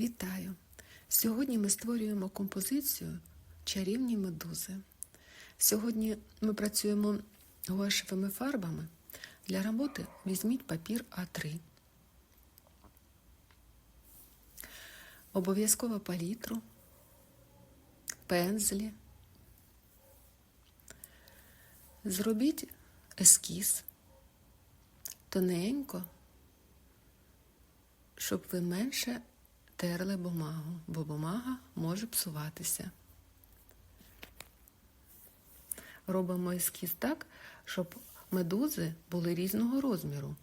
Вітаю! Сьогодні ми створюємо композицію чарівні медузи. Сьогодні ми працюємо гуашевими фарбами. Для роботи візьміть папір А3. Обов'язково палітру, пензлі. Зробіть ескіз тоненько, щоб ви менше терли бумагу, бо бумага може псуватися. Робимо ескіз так, щоб медузи були різного розміру.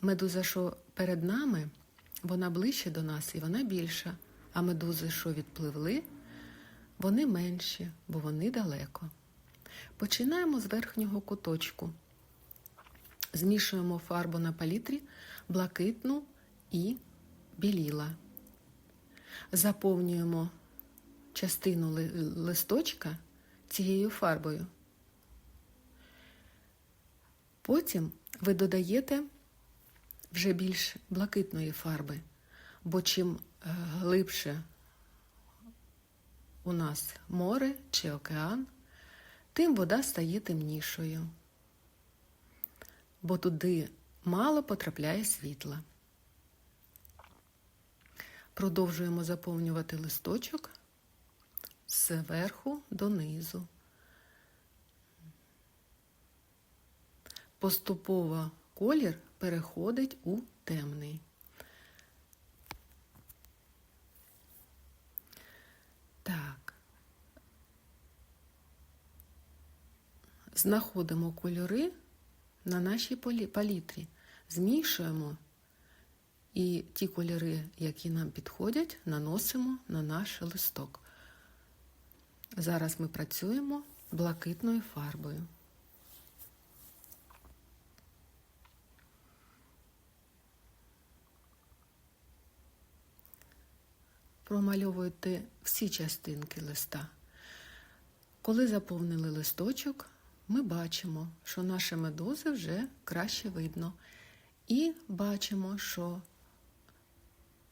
Медуза, що перед нами, вона ближче до нас і вона більша, а медузи, що відпливли, вони менші, бо вони далеко. Починаємо з верхнього куточку. Змішуємо фарбу на палітрі блакитну і біліла. Заповнюємо частину листочка цією фарбою. Потім ви додаєте вже більш блакитної фарби, бо чим глибше у нас море чи океан, тим вода стає темнішою, бо туди мало потрапляє світла. Продовжуємо заповнювати листочок зверху донизу. Поступово колір переходить у темний. Так. Знаходимо кольори на нашій палітрі, змішуємо і ті кольори, які нам підходять, наносимо на наш листок. Зараз ми працюємо блакитною фарбою. Промальовуйте всі частинки листа. Коли заповнили листочок, ми бачимо, що наші медузи вже краще видно. І бачимо, що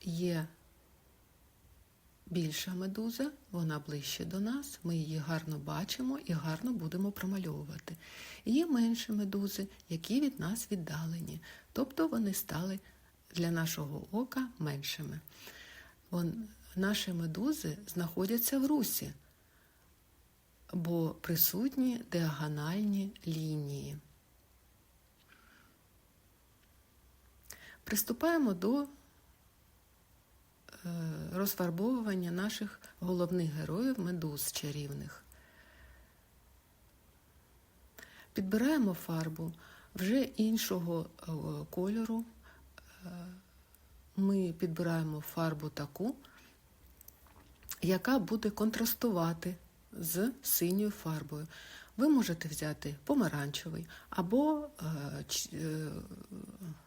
є більша медуза, вона ближче до нас, ми її гарно бачимо і гарно будемо промальовувати. Є менші медузи, які від нас віддалені, тобто вони стали для нашого ока меншими. Вон, наші медузи знаходяться в русі, бо присутні діагональні лінії. Приступаємо до розфарбовування наших головних героїв медуз чарівних. Підбираємо фарбу вже іншого кольору. Ми підбираємо фарбу таку, яка буде контрастувати з синьою фарбою. Ви можете взяти помаранчевий або,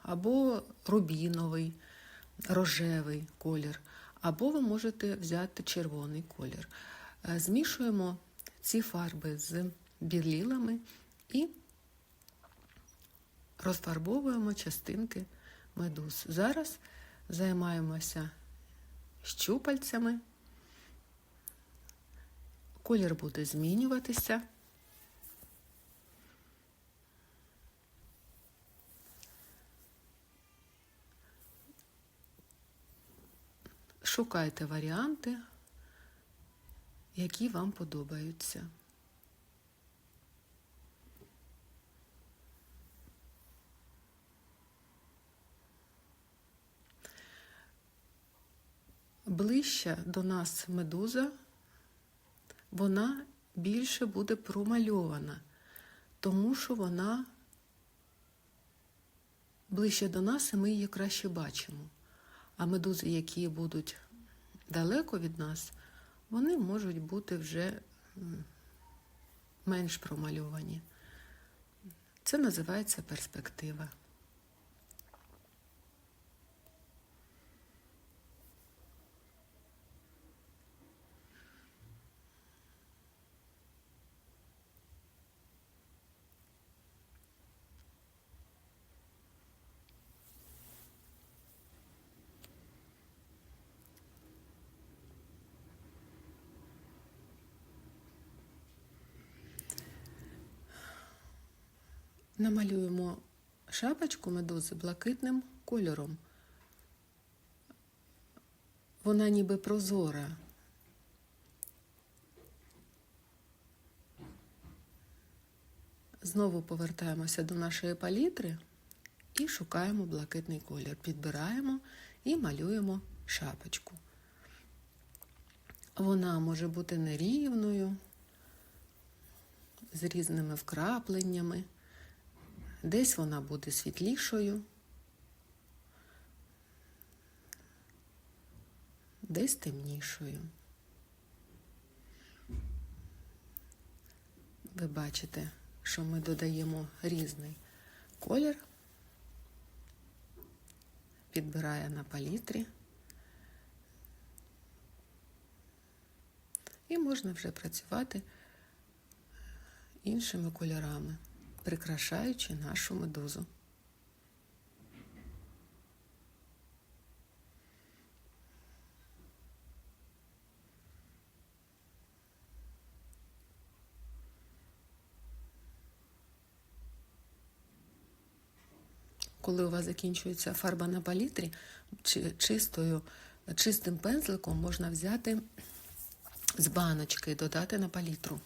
або рубіновий, рожевий колір, або ви можете взяти червоний колір. Змішуємо ці фарби з білілами і розфарбовуємо частинки медуз. Зараз займаємося щупальцями. Колір буде змінюватися. Шукайте варіанти, які вам подобаються. Ближче до нас медуза, вона більше буде промальована, тому що вона ближче до нас і ми її краще бачимо. А медузи, які будуть далеко від нас, вони можуть бути вже менш промальовані. Це називається перспектива. Намалюємо шапочку медузи блакитним кольором. Вона ніби прозора. Знову повертаємося до нашої палітри і шукаємо блакитний колір. Підбираємо і малюємо шапочку. Вона може бути нерівною, з різними вкрапленнями. Десь вона буде світлішою, десь темнішою. Ви бачите, що ми додаємо різний колір, підбирає на палітрі. І можна вже працювати іншими кольорами, прикрашаючи нашу медузу. Коли у вас закінчується фарба на палітрі, чи- чистою, чистим пензликом можна взяти з баночки і додати на палітру.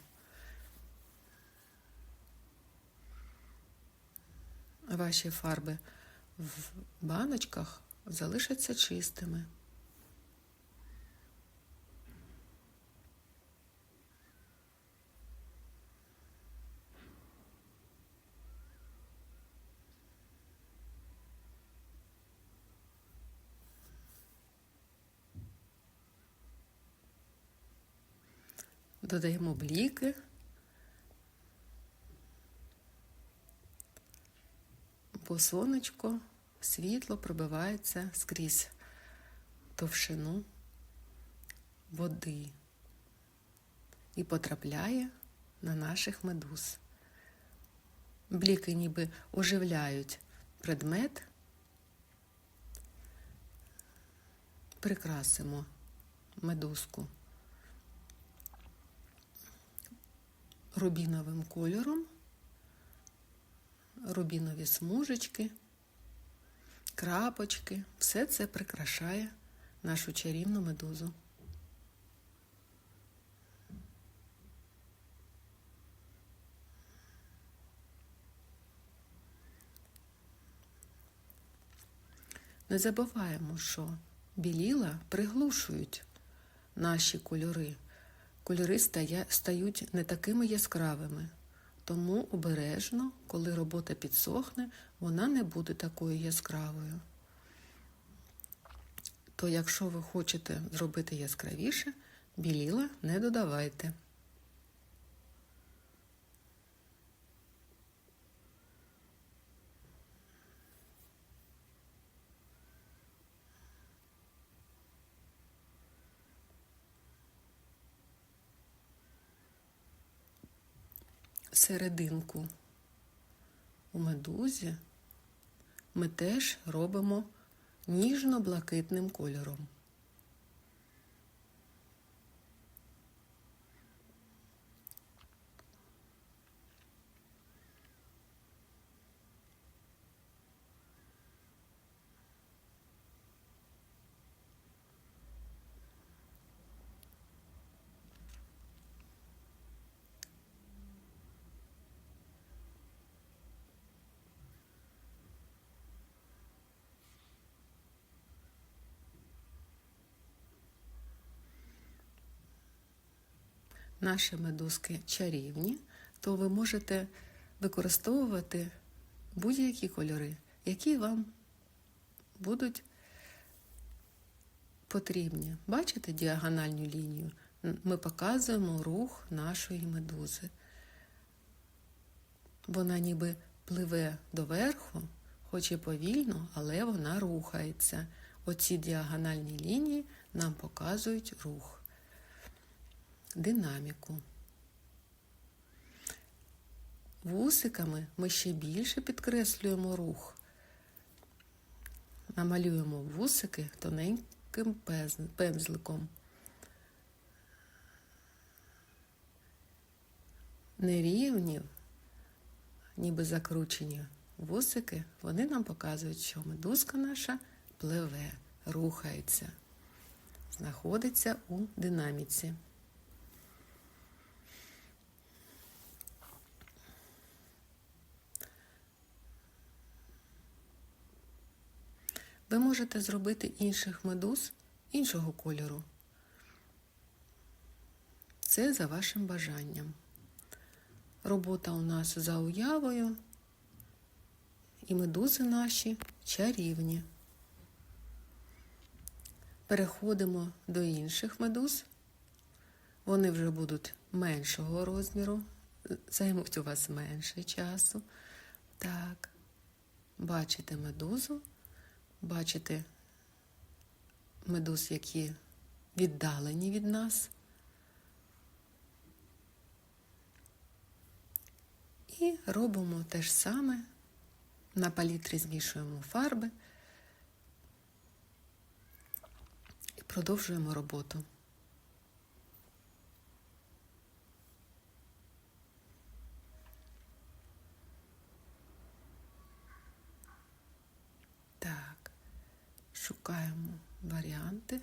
Ваші фарби в баночках залишаться чистими. Додаємо бліки. Бо сонечко, світло пробивається скрізь товщину води і потрапляє на наших медуз. Бліки ніби оживляють предмет. Прикрасимо медузку рубіновим кольором, рубінові смужечки, крапочки. Все це прикрашає нашу чарівну медузу. Не забуваємо, що біліла приглушують наші кольори. Кольори стають не такими яскравими. Тому обережно, коли робота підсохне, вона не буде такою яскравою. То якщо ви хочете зробити яскравіше, біліла не додавайте. Серединку у медузі ми теж робимо ніжно-блакитним кольором. Наші медузки чарівні, то ви можете використовувати будь-які кольори, які вам будуть потрібні. Бачите діагональну лінію? Ми показуємо рух нашої медузи. Вона ніби пливе доверху, хоч і повільно, але вона рухається. Оці діагональні лінії нам показують рух, динаміку. Вусиками ми ще більше підкреслюємо рух. Намалюємо вусики тоненьким пензликом. Нерівні ніби закручені вусики, вони нам показують, що медузка наша пливе, рухається, знаходиться у динаміці. Ви можете зробити інших медуз іншого кольору. Це за вашим бажанням. Робота у нас за уявою, і медузи наші чарівні. Переходимо до інших медуз. Вони вже будуть меншого розміру, займуть у вас менше часу. Так, бачите медузу, бачите медуз, які віддалені від нас. І робимо те ж саме. На палітрі змішуємо фарби і продовжуємо роботу. Так, шукаємо варіанти.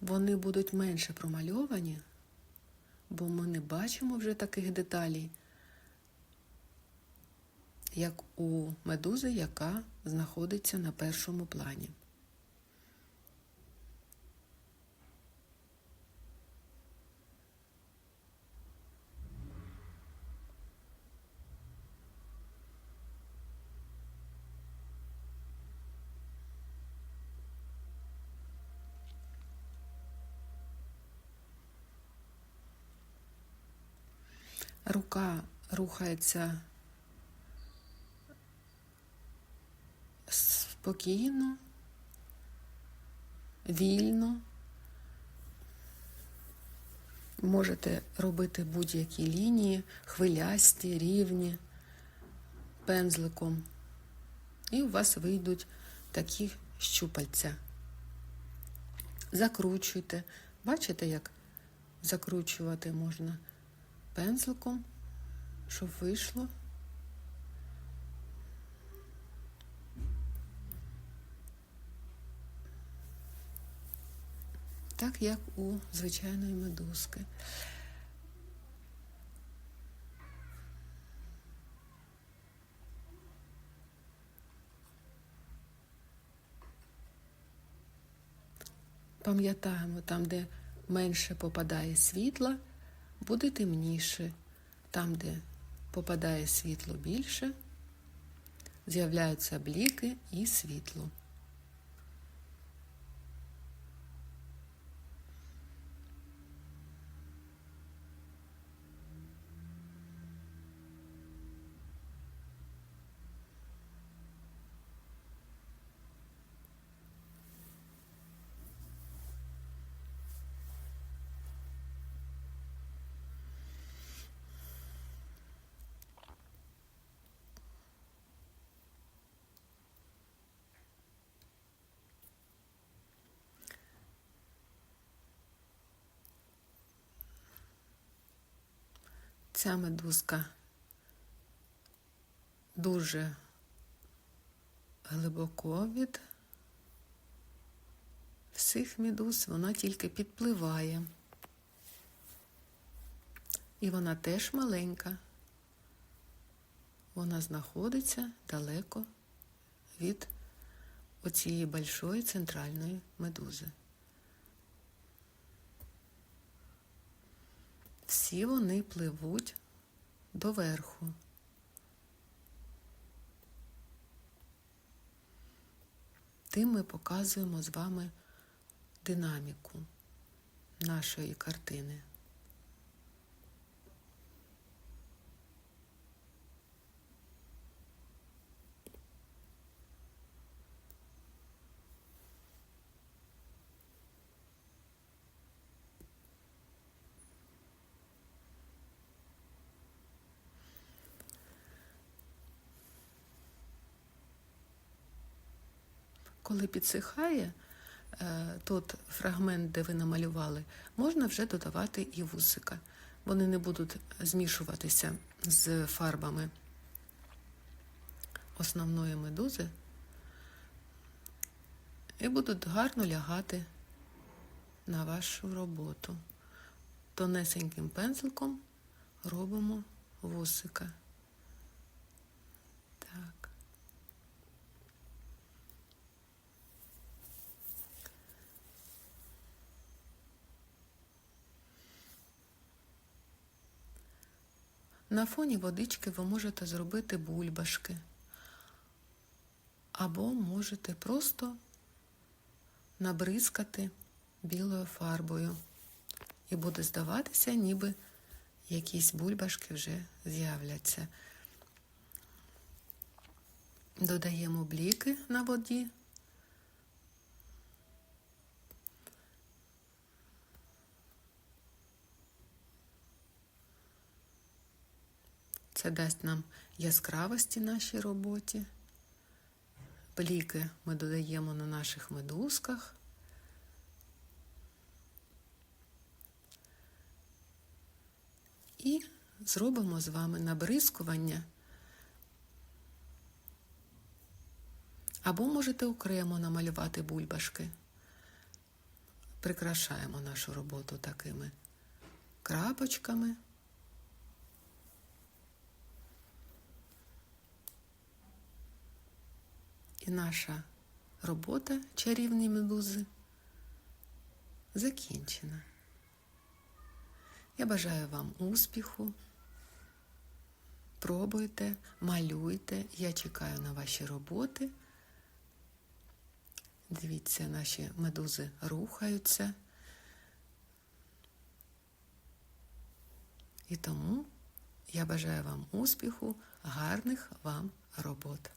Вони будуть менше промальовані, бо ми не бачимо вже таких деталей, як у медузи, яка знаходиться на першому плані. Рука рухається спокійно, вільно. Можете робити будь-які лінії, хвилясті, рівні, пензликом. І у вас вийдуть такі щупальця. Закручуйте. Бачите, як закручувати можна пензликом, щоб вийшло. Так, як у звичайної медузки. Пам'ятаємо, там, де менше попадає світла, буде темніше. Там, де попадає світло більше, з'являються бліки і світло. Ця медузка дуже глибоко від всіх медуз, вона тільки підпливає. І вона теж маленька. Вона знаходиться далеко від оцієї большої центральної медузи. Всі вони пливуть доверху. Тим ми показуємо з вами динаміку нашої картини. Коли підсихає е, тот фрагмент, де ви намалювали, можна вже додавати і вусика. вони не будуть змішуватися з фарбами основної медузи і будуть гарно лягати на вашу роботу. Тонесеньким пензликом робимо вусика. Так. На фоні водички ви можете зробити бульбашки. Або можете просто набризкати білою фарбою. І буде здаватися, ніби якісь бульбашки вже з'являться. Додаємо бліки на воді. Це дасть нам яскравості нашій роботі. Бліки ми додаємо на наших медузках. І зробимо з вами набризкування. Або можете окремо намалювати бульбашки. Прикрашаємо нашу роботу такими крапочками. Наша робота чарівні медузи закінчена. Я бажаю вам успіху. Пробуйте, малюйте. Я чекаю на ваші роботи. Дивіться, наші медузи рухаються. І тому я бажаю вам успіху, гарних вам робот.